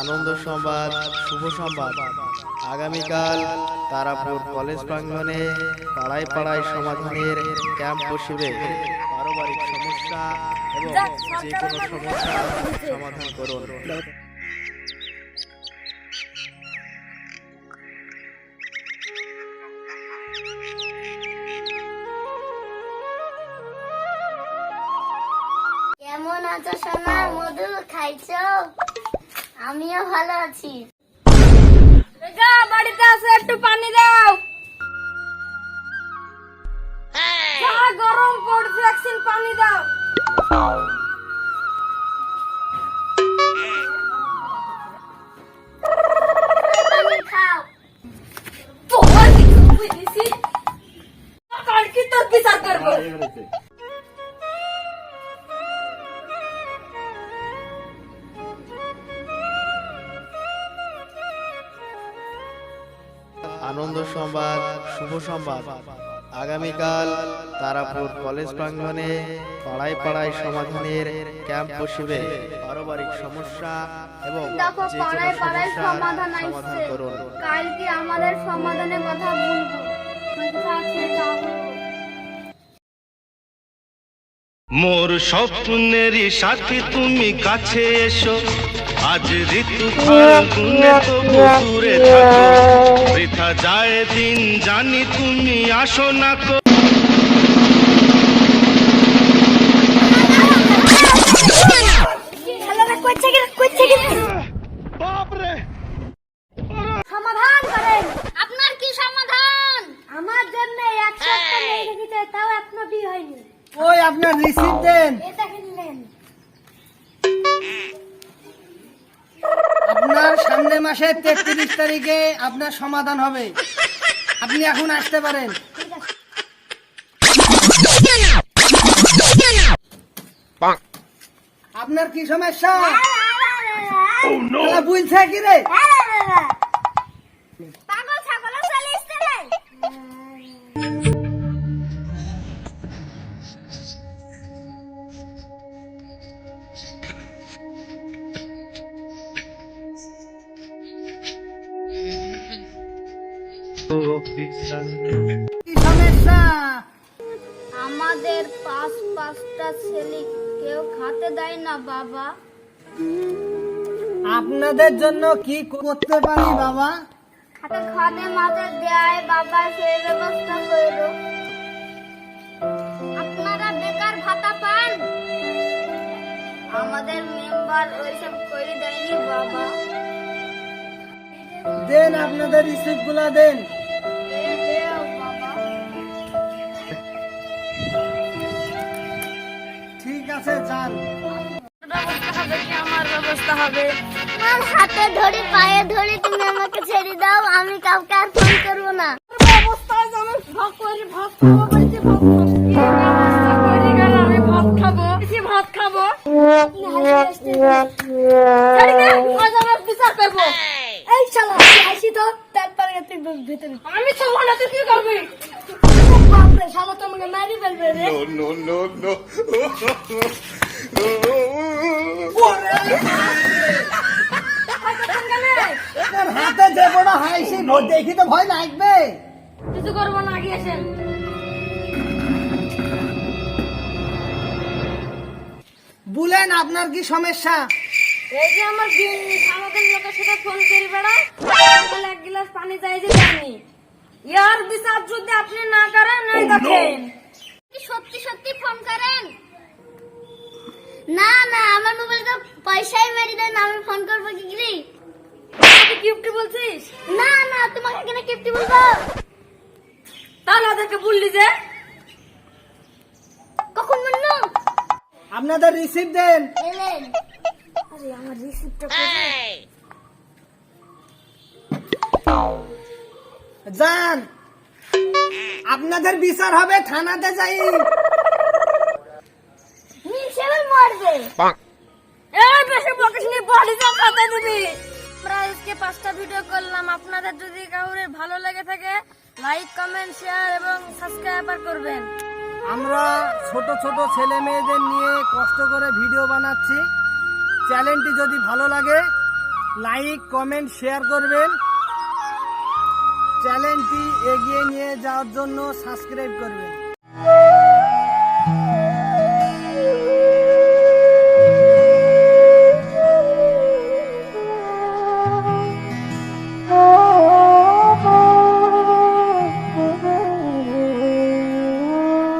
আনন্দ সংবাদ শুভ সংবাদ। আগামীকাল তারাপুর কলেজ প্রাঙ্গণে পাড়ায় পাড়ায় সমাধানের ক্যাম্প বসিবে। পারিবারিক সমস্যা এবং যে কোনো সমস্যা সমাধান করুন। আছো সোনা? মধু খাইছো? আমিও ভালো আছি। যা বাড়িতে আসে একটু পানি দাও। গরম পড়ছে একদিন পানি দাও। তোর বিচার করব? আনন্দ সংবাদ শুভ সংবাদ। আগামীকাল তারাপুর কলেজ প্রাঙ্গণে পাড়ায় পাড়ায় সমাধানের ক্যাম্প বসিবে। পারিবারিক সমস্যা এবং দেখো যে কোনো পাড়ায় পাড়ায় সমস্যার সমাধান সমাধান করুন। কালকে আমাদের সমাধানের কথা বলব। মোর স্বপ্নেরই সাথী তুমি কাছে এসো। আজ ঋতু ফাল্গুনে তো দূরে থাকো। বৃথা যায় দিন জানি তুমি আসো না সামনের মাসের তেত্রিশ তারিখে আপনার সমাধান হবে। আপনি এখন আসতে পারেন। আপনার কি সমস্যা? বুঝছে কি রে? সমস্যা আমাদের পাঁচ পাঁচটা ছেলে কেউ খাতে দেয় না বাবা। আপনাদের জন্য কি করতে পারি বাবা? খাতে দেয় বাবা সেই ব্যবস্থা করো। আপনারা বেকার ভাতা পান? আমাদের মেম্বার ওইসব করে দেয়নি বাবা। দেন আপনাদের রিসিভগুলা দেন। ঠিক আছে যান। ব্যবস্থা হবে কি আমার ব্যবস্থা হবে আমার হাতে ধরে পায়ে ধরে তুমি আমাকে ছেড়ে দাও আমি কাউকে আর ফোন করব না। অবস্থায় যেমন ভাগ করে ভাত খাব ভাত খাব। ব্যবস্থা করে গেল আমি ভাত খাব বেশি ভাত খাব ছেড়ে দে, আজ আমার বিচার করব এই শালা আসি তো তারপরে তুই ভেতরে। আমি ছাড়বো না তুই কি করবি? বাপরে শালা তোমাকে মারি ফেলবে রে আপনার হাতে যে বড় হাইসি দেখি তো ভয় লাগবে। কিছু করব না গিয়েছেন বলেন আপনার কি সমস্যা? এই যে আমার আমাদের লোকের সাথে ফোন করি বেড়া। এক গ্লাস পানি চাই যে জানি। ইয়ার বিচার যদি আপনি না করেন এই দেখেন। সত্যি সত্যি ফোন করেন? না না আমার মোবাইল তো পয়সাই মেরে দেন আমি ফোন করব কি গিরি তুই বলছিস? না না তোমাকে কেন কিপ্টি বলব? তাহলে ওদেরকে বললি যে? কখন বলল? আপনাদের রিসিভ দেন। এলেন। আরে আমার রিসিপ্টটা যান আপনাদের বিচার হবে থানাতে যাই। মারবে। এই বেশি বকিস নি বডি যা খাতে দিবি। আমরা আজকে পাঁচটা ভিডিও করলাম। আপনাদের যদি কাউরে ভালো লেগে থাকে লাইক কমেন্ট শেয়ার এবং সাবস্ক্রাইব করবেন। আমরা ছোট ছোট ছেলে মেয়েদের নিয়ে কষ্ট করে ভিডিও বানাচ্ছি। চ্যানেলটি যদি ভালো লাগে, লাইক, কমেন্ট, শেয়ার করবেন। চ্যানেলটি এগিয়ে নিয়ে যাওয়ার জন্য সাবস্ক্রাইব করবেন।